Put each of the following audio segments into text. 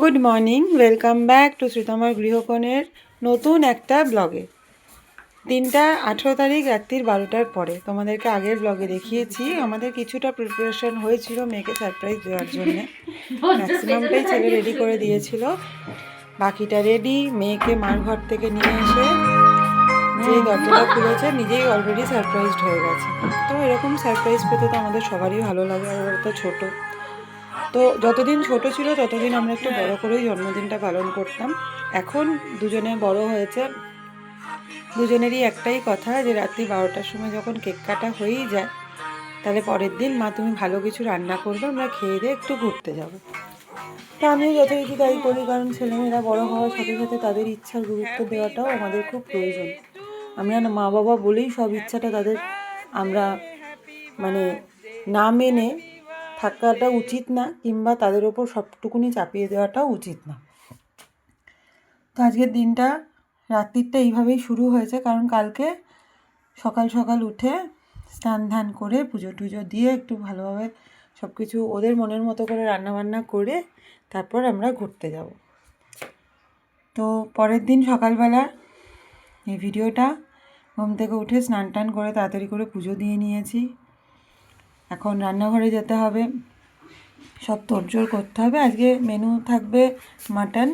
Good morning welcome back to শ্রীতমার গৃহকোণের নতুন একটা ব্লগে দিনটা আঠেরো তারিখ রাত্রির বারোটার পরে। তোমাদেরকে আগের ব্লগে দেখিয়েছি। আমাদের কিছুটা প্রিপারেশন হয়েছিল মেয়েকে সারপ্রাইজ দেওয়ার জন্য। ম্যাক্সিমামটাই ছেলে রেডি করে দিয়েছিল। বাকিটা রেডি মেয়েকে মার ঘর থেকে নিয়ে এসে যেই দরজাটা খুলেছে নিজেই অলরেডি সারপ্রাইজড হয়ে গেছে। তো এরকম সারপ্রাইজ পেতে তো আমাদের সবারই ভালো লাগে আর ওরা তো ছোটো। তো যতদিন ছোট ছিল, ততদিন আমরা একটু বড় করেই জন্মদিনটা পালন করতাম। এখন দুজনে বড় হয়েছে। দুজনেরই একটাই কথা যে, রাত্রি বারোটার সময় যখন কেক কাটা হয়েই যায়, তাহলে পরের দিন, মা, তুমি ভালো কিছু রান্না করবে, আমরা খেয়ে দিয়ে একটু ঘুরতে যাব। তা আমিও যথারীতি তাই করি, কারণ ছেলেমেয়েরা বড় হওয়ার সাথে সাথে তাদের ইচ্ছার গুরুত্ব দেওয়াটাও আমাদের খুব প্রয়োজন। আমরা না মা বাবা বলেই সব ইচ্ছাটা তাদের আমরা মানে না মেনে থাকাটা উচিত না কিংবা তাদের ওপর সবটুকুনি চাপিয়ে দেওয়াটাও উচিত না। তো আজকের দিনটা রাত্রিটা এইভাবেই শুরু হয়েছে, কারণ কালকে সকাল সকাল উঠে স্নান ধান করে পুজো টুজো দিয়ে একটু ভালোভাবে সব কিছু ওদের মনের মতো করে রান্নাবান্না করে তারপর আমরা ঘুরতে যাব। তো পরের দিন সকালবেলা এই ভিডিওটা ঘুম থেকে উঠে স্নান টান করে তাড়াতাড়ি করে পুজো দিয়ে নিয়েছি। এখন রান্নাঘরে যেতে হবে। সব তোড়জোড় করতে হবে। আজকে মেনু থাকবে মাটন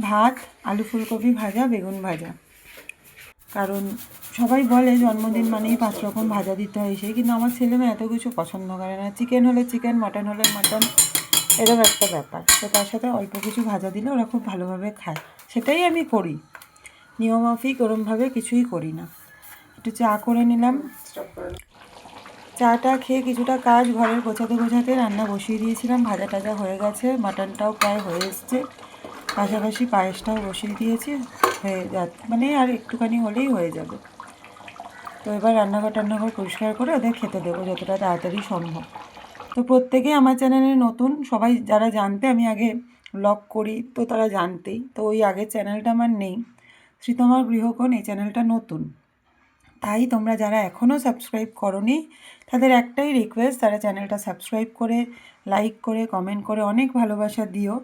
ভাত, আলু ফুলকপি ভাজা, বেগুন ভাজা। কারণ সবাই বলে জন্মদিন মানেই পাঁচ রকম ভাজা দিতে হয় সেই, কিন্তু আমার ছেলে মেয়ে এত কিছু পছন্দ করে না। চিকেন হলে চিকেন মাটন হলে মাটন এরকম একটা ব্যাপার। তো তার সাথে অল্প কিছু ভাজা দিলে ওরা খুব ভালোভাবে খায়। সেটাই আমি করি। নিয়মাফিক ওরমভাবে কিছুই করি না। একটু চা করে নিলাম। চাটা খেয়ে কিছুটা কাজ ঘরের গোছাতে গোছাতে রান্না বসিয়ে দিয়েছিলাম। ভাজা টাজা হয়ে গেছে, মাটনটাও প্রায় হয়ে এসছে। পাশাপাশি পায়েসটাও বসিয়ে দিয়েছি, হয়ে যা মানে আর একটুখানি হলেই হয়ে যাবে। তো এবার রান্নাঘর টান্নাঘর পরিষ্কার করে ওদের খেতে দেবো যতটা তাড়াতাড়ি সম্ভব। তো প্রত্যেকে আমার চ্যানেলে নতুন, সবাই যারা জানতে আমি আগে ব্লগ করি, তো তারা জানতেই। তো ওই আগের চ্যানেলটা আমার নেই। শ্রীতমার গৃহকোণ, এই চ্যানেলটা নতুন। তাই তোমরা যারা এখনও সাবস্ক্রাইব করনি, তাদের একটাই রিকোয়েস্ট তারা চ্যানেলটা সাবস্ক্রাইব করে লাইক করে কমেন্ট করে অনেক ভালোবাসা দিও,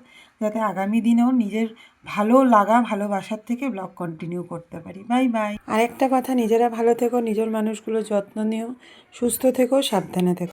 যাতে আগামী দিনেও নিজের ভালো লাগা, ভালোবাসার থেকে ব্লগ কন্টিনিউ করতে পারি। বাই বাই আরেকটা কথা, নিজেরা ভালো থেকো, নিজের মানুষগুলো যত্ন নিও, সুস্থ থেকো, সাবধানে থেকো।